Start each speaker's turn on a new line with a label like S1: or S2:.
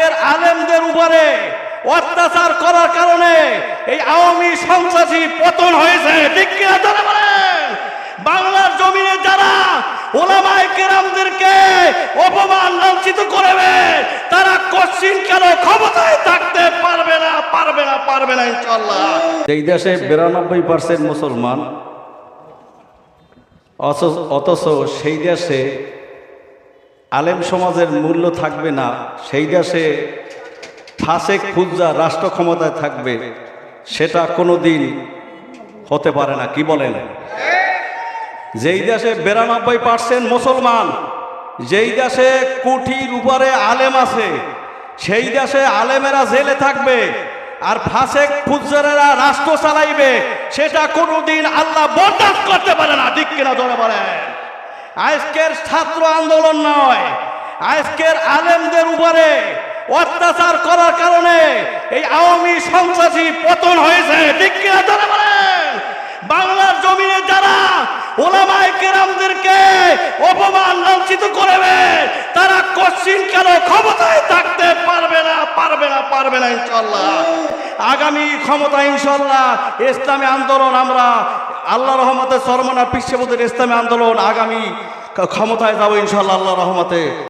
S1: আজকের আলেমদের উপরে অত্যাচার করার কারণে এই আওয়ামী সন্ত্রাসী পতন হয়েছে। ঠিক বাংলার জমিনে যারা ওলামায় কেরামদেরকে অপমান লাঞ্ছিত করবে, তারা কশ্চিন কেন ক্ষমতায় থাকতে পারবে না পারবে না পারবে না ইনশাল্লাহ এই দেশে বিরানব্বই পার্সেন্ট মুসলমান অথচ সেই দেশে আলেম সমাজের মূল্য থাকবে না। সেই দেশে ফাসেক খুজ্জা রাষ্ট্র ক্ষমতায় থাকবে, সেটা কোনো দিন হতে পারে না। কি বলেন? যেই দেশে বিরানব্বই পার্সেন্ট মুসলমান, যেই দেশে কোটির উপরে আলেম আছে, সেই দেশে আলেমেরা জেলে থাকবে আর ফাসেক ফুজারেরা রাষ্ট্র চালাইবে, সেটা কোনোদিন আল্লাহ বরদাস্ত করতে পারে না। ঠিক কিনা ধরে বলেন? আজকের ছাত্র আন্দোলন নয়, আজকের আলেমদের উপরে অত্যাচার করার কারণে এই আওয়ামী সন্ত্রাসী পতন হয়েছে। বাংলার জমিনে যারা ওলামায় কেরামদেরকে অপমান লাঞ্ছিত করবে, তারা কশ্চিন কেন ক্ষমতায় থাকতে পারবে না পারবে না পারবে না ইনশাল্লাহ আগামী ক্ষমতা ইনশাল্লাহ ইসলামী আন্দোলন আমরা, আল্লাহ রহমতে সরমনা পিসেবুদের ইসলামী আন্দোলন আগামী ক্ষমতায় যাব ইনশাল্লাহ আল্লাহ রহমতে।